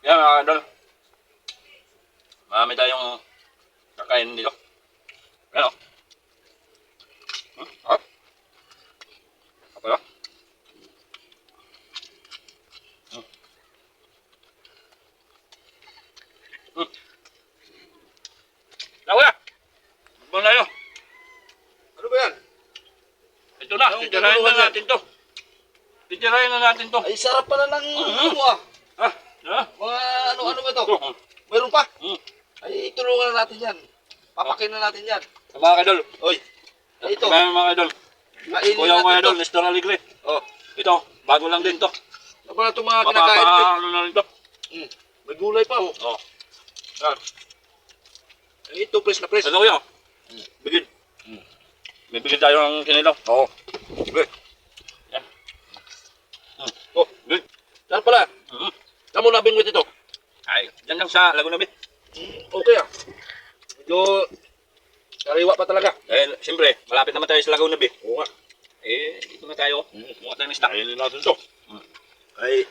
Yan mga idol. Marami tayong kakain dito. Ano? Hmm? Ah? Apa yun? Hmm. Hmm. Naku na! Bang yun. Ano ba yan? Ito na, titirahin na yan? natin to. Titirahin na natin to. Ay, sarap pala ng Mhm. ano ah. Ah, ah, Mga ano, ano ba to? ito. Meron pa? Hmm. Ay, tulungan na natin yan. Papakin na natin yan. Mga kadol. Oy, ay, ito. Mga mga. Kainin Kuya mga idol, to. Nestor Aligre. Oh, Ito, bago lang din to. ano pala itong mga kinakain? Mapapa, ano na rin to. Hmm. May gulay pa oh. Oh. Yan. Ay, ito, press na press. Ano kuya? Hmm. Bigid. Hmm. May bigid tayo ng kinilaw. Oo. Okay. Yan. Hmm. Oh, Good. Saan mo nabingwit ito? Ay, dyan lang sa Laguna Bay. Okay ah. Medyo sariwa pa talaga. Eh, siyempre, malapit naman tayo sa Laguna Bay. Oo nga. Eh, dito na tayo. Hmm. Mukha tayo ng stock. Kainin natin to. Hmm. Ay,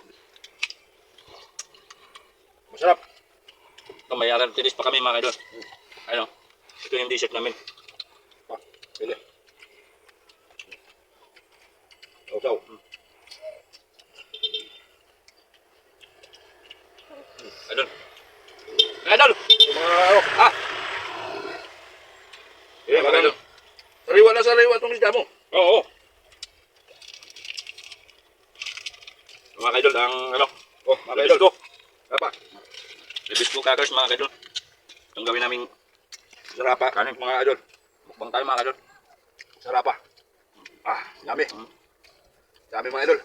masarap. Ito, may aratilis pa kami mga idol. Ano? Ito yung dessert namin. Pa, pili. Sausaw. Idol. Idol! Mga ano, Ah! eh, Mga idol. Sariwa na sariwa itong isda mo. Oo. oo. Mga idol, ang ano? Oh, mga idol. idol. Apa? Ribis ko crackers mga idol. Itong gawin namin Sarapa. Kanin. Mga idol. mukbang tayo mga idol. Sarapa. Ah, yummy. Hmm. Yummy mga idol.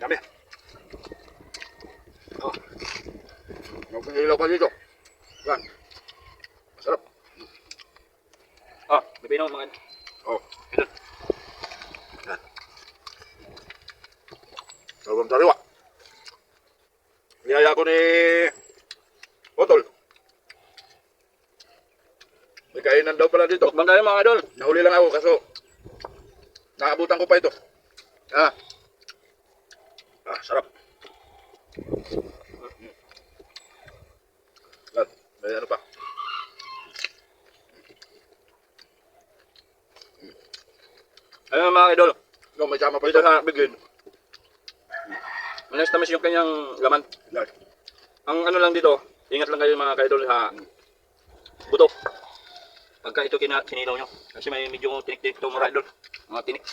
Yummy. Oh. Magpinilaw pa dito. Yan. Masarap. Oh, bibinaw mga. Oh. Idol. Yan. Sarap sariwa. Niyaya ko ni Otol. May kainan daw pala dito. Mukbang tayo mga idol. Nahuli lang ako kaso naabutan ko pa ito. Ah. Ah, sarap. Yan, may ano pa. Ayun mga idol. No, may sama pa ito. sa bigid. Manas tamis yung kanyang laman. Ang ano lang dito, ingat lang kayo mga kaidol sa buto. Pagka ito kina kinilaw nyo. Kasi may medyo tinik-tinik ito mga idol. Mga tinik.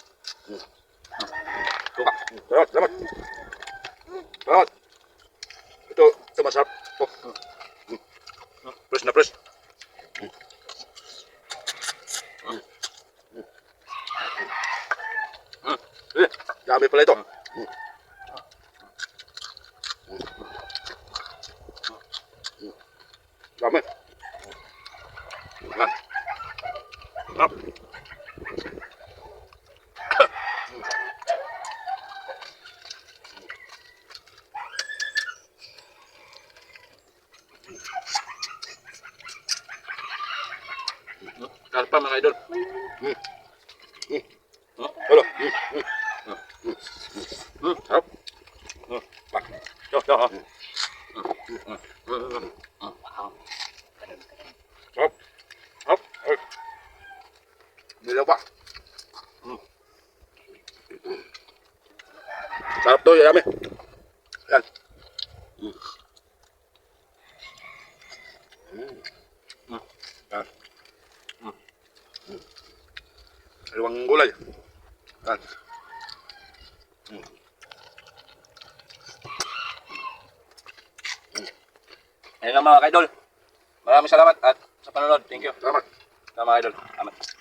Suka. Salamat, salamat. Salamat. Ito, ito masarap. Oh. Press na press. Mm. Eh, Dami pala ito. Dami. Yan. Sarap. Karpa mga idol. Mm. Hmm? Hello. Mm. Mm. Hmm, sarap. Hmm. Bak. Yo, yo. oh. Hmm. Hmm. Hmm. Hmm. Hmm. Sarap. Sarap. Ay. Nilaw pa. Mm. Sarap to, yami. Yan. Mm. Mm. Dalawang gulay. Yan. Ayun lang mga idol. Maraming salamat at sa panonood. Thank you. Salamat. Sa mga idol. Salamat.